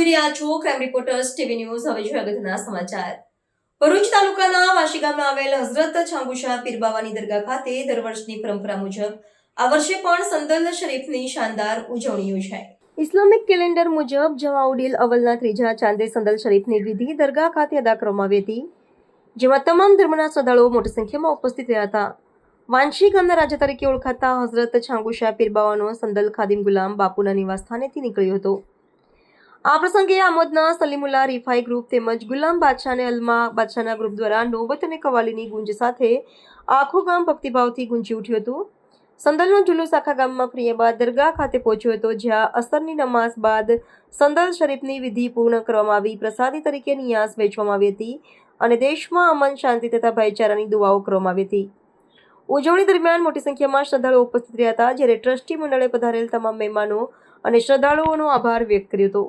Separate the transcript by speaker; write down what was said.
Speaker 1: જોઈ રહ્યા છો ક્રાઇમ રિપોર્ટર્સ ટીવી ન્યૂઝ હવે જોઈએ અગત્યના સમાચાર. ભરૂચ તાલુકાના વાશી ગામમાં આવેલ હઝરત છાંગુશા પીરબાવાની દરગાહ ખાતે દર વર્ષની પરંપરા મુજબ આ વર્ષે પણ સંદલ શરીફની શાનદાર ઉજવણી યોજાઈ. ઇસ્લામિક કેલેન્ડર મુજબ જમાઉડીલ અવલના ત્રીજા ચાંદે સંદલ શરીફની વિધિ દરગાહ ખાતે અદા કરવામાં આવી હતી, જેમાં તમામ ધર્મના શ્રદ્ધાળુઓ મોટી સંખ્યામાં ઉપસ્થિત રહ્યા હતા. વાંશી ગામના રાજા તરીકે ઓળખાતા હઝરત છાંગુશા પીરબાવાનો સંદલ ખાદિમ ગુલામ બાપુના નિવાસસ્થાનેથી નીકળ્યો હતો. આ પ્રસંગે આમોદના સલીમુલ્લા રિફાઈ ગ્રુપ તેમજ ગુલામ બાદશાહ અને અલમા બાદશાહના ગ્રુપ દ્વારા નોબત અને કવાલીની ગુંજ સાથે આખું ગામ ભક્તિભાવથી ગુંજી ઉઠ્યું હતું. સંદલનો જુલુસ આખા ગામમાં ફર્યા બાદ દરગાહ ખાતે પહોંચ્યો હતો, જ્યાં અસરની નમાઝ બાદ સંદલ શરીફની વિધિ પૂર્ણ કરવામાં આવી, પ્રસાદી તરીકે નિયાસ વહેંચવામાં આવી હતી અને દેશમાં અમન, શાંતિ તથા ભાઈચારાની દુઆઓ કરવામાં આવી હતી. ઉજવણી દરમિયાન મોટી સંખ્યામાં શ્રદ્ધાળુઓ ઉપસ્થિત રહ્યા હતા, જ્યારે ટ્રસ્ટી મંડળે પધારેલ તમામ મહેમાનો અને શ્રદ્ધાળુઓનો આભાર વ્યક્ત કર્યો હતો.